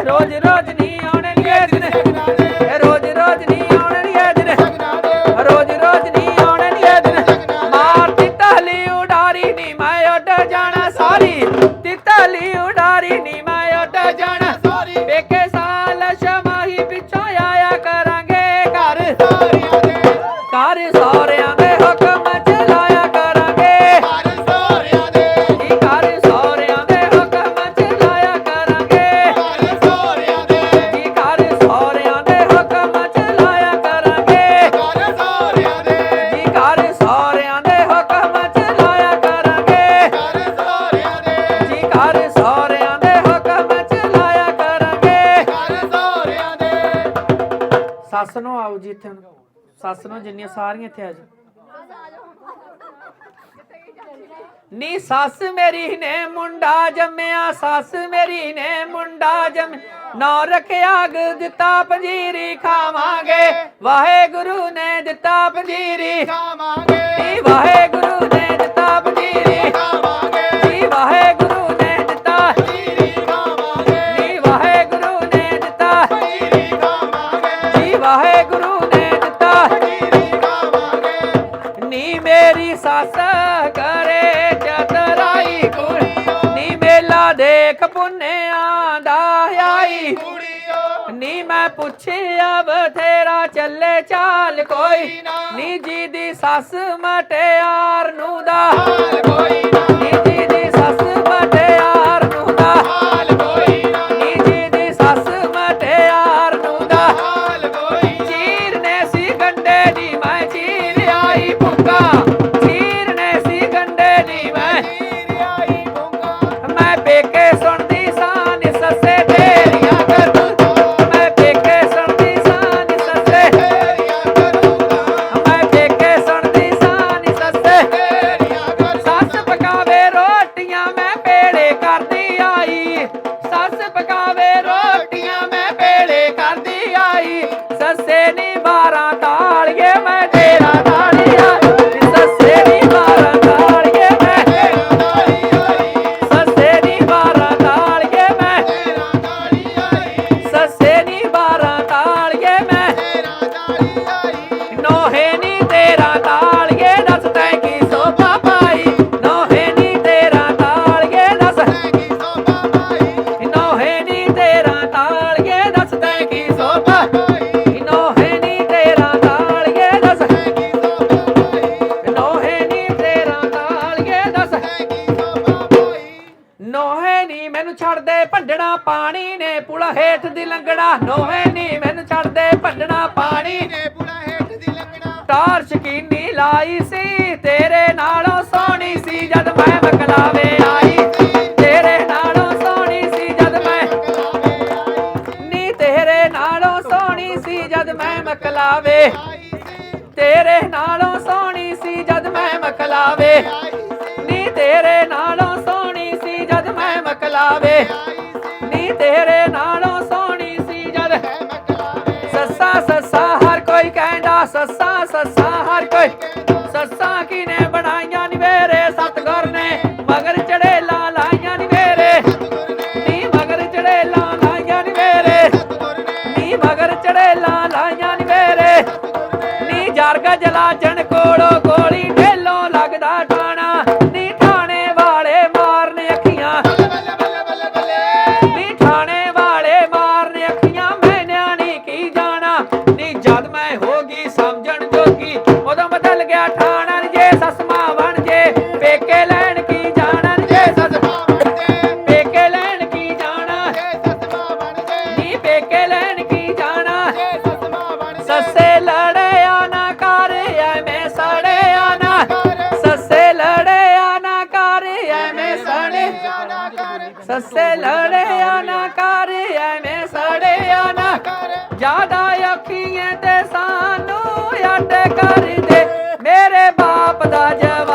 ਰੋਜ਼ ਰੋਜ਼ ਨਹੀਂ ਆਉਣੇ ਨੀ ਦਿਨ। ਇਹ ਰੋਜ਼ ਰੋਜ਼ ਨਹੀਂ ਆਉਣੇ ਦਿਨ। ਰੋਜ਼ ਰੋਜ਼ ਨਹੀਂ ਆਉਣੇ ਦਿਨ। ਮਾਰ ਤਿੱਤਲੀ ਉਡਾਰੀ ਨੀ, ਮੈਂ ਉੱਡ ਜਾਣਾ ਸਾਰੀ। ਤਿੱਤਲੀ ਉਡਾਰੀ ਨੀ, ਮੈਂ ਉੱਡ ਜਾਣਾ ਸਾਰੀ। ਵੇਖੇ ਸੱਸ ਨੂੰ ਆਓ ਜੀ ਇੱਥੇ। ਹੁਣ ਸੱਸ ਨੂੰ ਜਿੰਨੀਆਂ ਸਾਰੀਆਂ ਇੱਥੇ ਆ ਜਾ ਨੀ ਸੱਸ ਮੇਰੀ ਨੇ ਮੁੰਡਾ ਜੰਮਿਆ ਸੱਸ ਮੇਰੀ ਨੇ ਮੁੰਡਾ ਜੰਮ ਨੌ ਰੱਖਿਆ ਗ ਦਿੱਤਾ ਪੰਜੀਰੀ ਖਾਵਾਂਗੇ। ਵਾਹਿਗੁਰੂ ਨੇ ਦਿੱਤਾ ਪੰਜੀਰੀ। ਖਾਵਾਂਗੇ। ਵਾਹਿਗੁਰੂ ਦੇਖ ਪੁੰਨਿਆਂ ਦਾ ਆਈ। ਨੀ ਮੈਂ ਪੁੱਛਿਆ ਬਥੇਰਾ ਚੱਲੇ ਚਾਲ ਕੋਈ। ਨੀ। ਜੀ ਦੀ ਸੱਸ ਮਟਿਆਰ ਨੂੰ ਦਾ। ਹਾਲ ਕੋਈ ਨਾ। ਮੈਨੂੰ ਛੱਡਦੇ ਭੰਡਣਾ ਪਾਣੀ ਨੇ ਪੁਲਾ ਹੇਠ ਦੀ ਲੰਗੜਾ ਨੋਹੇ ਨੀ ਮੈਨੂੰ ਛੱਡਦੇ ਭੰਡਣਾ ਪਾਣੀ ਨੇ। ਪੁਲਾ ਹੇਠ ਦੀ ਲੰਗੜਾ। ਟਾਰ ਸ਼ਕੀਨੀ ਲਾਈ ਸੀ ਤੇਰੇ ਨਾਲੋਂ ਸੋਹਣੀ ਸੀ ਜਦ ਮੈਂ ਮਕਲਾਵੇ ਆਈ ਤੇਰੇ ਨਾਲੋਂ ਸੋਹਣੀ ਸੀ ਜਦ ਮੈਂ ਆਈ ਨੀ ਤੇਰੇ ਨਾਲੋਂ ਸੋਹਣੀ ਸੀ ਜਦ ਮੈਂ ਮਕਲਾਵੇ ਤੇਰੇ ਨਾਲੋਂ ਸੋਹਣੀ ਸੀ ਜਦ ਮੈਂ ਮਕਲਾਵੇ ਨੀ ਤੇਰੇ ਨਾਲੋਂ ਮੈਂ ਨੀ ਤੇਰੇ ਨਾਲੋਂ ਸੋਹਣੀ ਸੀ ਜਦ। ਸੱਸਾ ਸੱਸਾ, ਹਰ ਕੋਈ ਕਹਿੰਦਾ, ਸੱਸਾ ਸੱਸਾ, ਹਰ ਕੋਈ। ਸੱਸਾ ਕਿਨੇ ਬਣਾਈਆਂ ਨੀ ਵੇਰੇ? ਗਿਆ ਠਾਣਾ ਜੇ ਸੱਸ ਮਾਂ ਬਣ ਜੇ ਪੇਕੇ ਲੈਣ ਕੀ ਜਾਣਾ ਜੇ ਸੱਸ ਸਤਮਾ ਬਣ ਜੇ ਪੇਕੇ ਲੈਣ ਕੀ ਜਾਣਾ? ਜੇ ਸਤਮਾ ਬਣ ਜੇ ਨੀ ਪੇਕੇ ਲੈਣ ਕੀ ਜਾਣਾ? ਜੇ ਸਤਮਾ ਬਣ ਜੇ ਸੱਸੇ ਲੜਿਆ ਨਾ ਕਰ ਐਵੇਂ ਸੜਿਆ ਨਾ ਸੱਸੇ ਲੜਿਆ ਨਾ ਕਰ ਐਵੇਂ ਸੜੇ ਸੱਸੇ ਲੜਿਆ ਨਾ ਕਰ ਐਵੇਂ ਸੜਿਆ ਨਾ ਜ਼ਿਆਦਾ ਅੱਖੀਆਂ ਤੇ ਸਾਨੂੰ ਅੱਡ ਕਰ ਦੇ। ਮੇਰੇ ਬਾਪ ਦਾ ਜਵਾਨ